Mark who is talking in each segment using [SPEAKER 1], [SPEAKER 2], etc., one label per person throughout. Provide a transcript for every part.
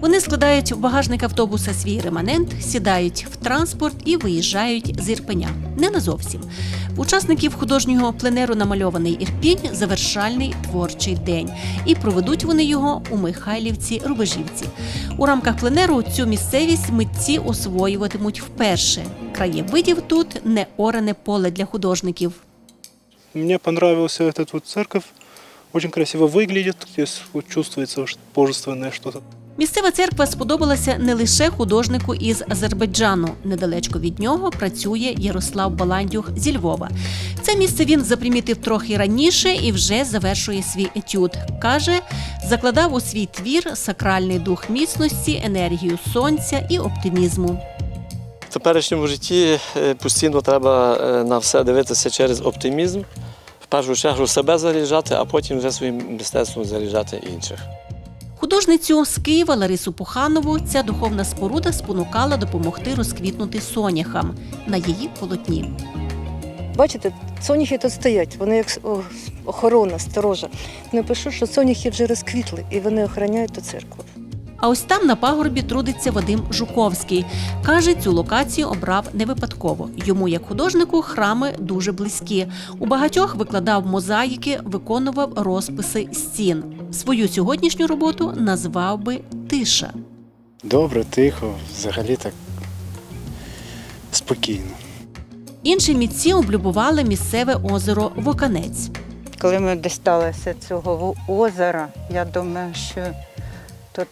[SPEAKER 1] Вони складають в багажник автобуса свій реманент, сідають в транспорт і виїжджають з Ірпеня. Не назовсім. Учасників художнього пленеру намальований Ірпінь завершальний творчий день. І проведуть вони його у Михайлівці Рубежівці. У рамках пленеру цю місцевість митці освоюватимуть вперше. Краєвидів тут не оране поле для художників.
[SPEAKER 2] Мне понравился этот вот церковь. Очень красиво выглядит. Здесь чувствуется божественное что-то.
[SPEAKER 1] Місцева церква сподобалася не лише художнику із Азербайджану. Недалечко від нього працює Ярослав Баландюх зі Львова. Це місце він запримітив трохи раніше і вже завершує свій етюд. Каже, закладав у свій твір сакральний дух міцності, енергію сонця і оптимізму.
[SPEAKER 3] В теперішньому житті е, постійно треба е, на все дивитися через оптимізм. В першу чергу себе заряджати, а потім вже своїм мистецтвом заряджати інших.
[SPEAKER 1] Художницю з Києва Ларису Пуханову ця духовна споруда спонукала допомогти розквітнути соняхам на її полотні.
[SPEAKER 4] Бачите, соняхи тут стоять, вони як охорона, сторожа. Напишу, що соняхи вже розквітли і вони охороняють ту церкву.
[SPEAKER 1] А ось там на пагорбі трудиться Вадим Жуковський. Каже, цю локацію обрав не випадково. Йому, як художнику, храми дуже близькі. У багатьох викладав мозаїки, виконував розписи стін. Свою сьогоднішню роботу назвав би тиша.
[SPEAKER 5] Добре, тихо, взагалі так спокійно.
[SPEAKER 1] Інші мітці облюбували місцеве озеро Воканець.
[SPEAKER 6] Коли ми дісталися цього озера, я думаю, що тут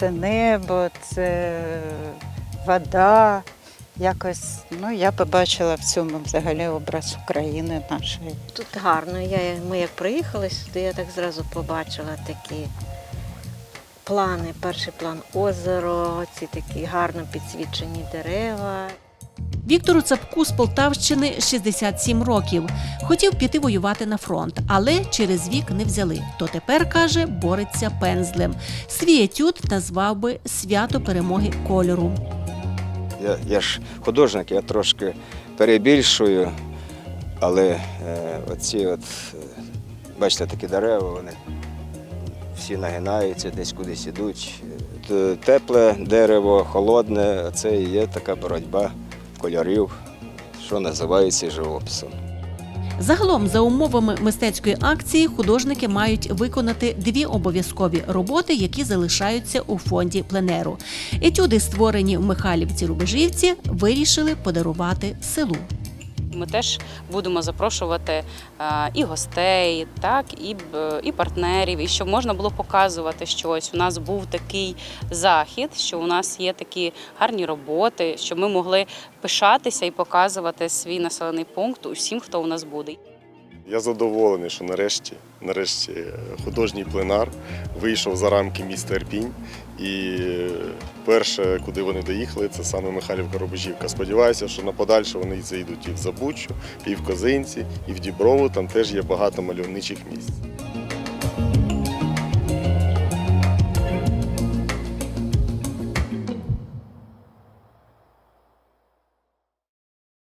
[SPEAKER 6] це небо, це вода. Якось ну, я побачила в цьому взагалі образ України нашої.
[SPEAKER 7] Тут гарно. Я, ми як приїхали сюди, я так зразу побачила такі плани. Перший план озеро, ці такі гарно підсвічені дерева.
[SPEAKER 1] Віктору Цапку з Полтавщини 67 років. Хотів піти воювати на фронт, але через вік не взяли. То тепер каже, бореться пензлем. Свій етюд назвав би свято перемоги кольору.
[SPEAKER 8] Я, я ж художник, я трошки перебільшую, але е, оці от, е, бачите, такі дерева, вони всі нагинаються, десь кудись ідуть. Тепле дерево, холодне, це і є така боротьба кольорів, що називається живописом.
[SPEAKER 1] Загалом, за умовами мистецької акції, художники мають виконати дві обов'язкові роботи, які залишаються у фонді пленеру. Етюди, створені в Михайлівці Рубежівці, вирішили подарувати селу.
[SPEAKER 9] Ми теж будемо запрошувати е, і гостей, так і, і партнерів, і щоб можна було показувати, що ось у нас був такий захід, що у нас є такі гарні роботи, щоб ми могли пишатися і показувати свій населений пункт усім, хто у нас буде.
[SPEAKER 10] Я задоволений, що нарешті, нарешті е, художній пленар вийшов за рамки міста Ірпінь. І е, перше, куди вони доїхали, це саме Михайлівка Рубежівка. Сподіваюся, що на подальше вони зайдуть і в Забучу, і в Козинці, і в Діброву. Там теж є багато мальовничих місць.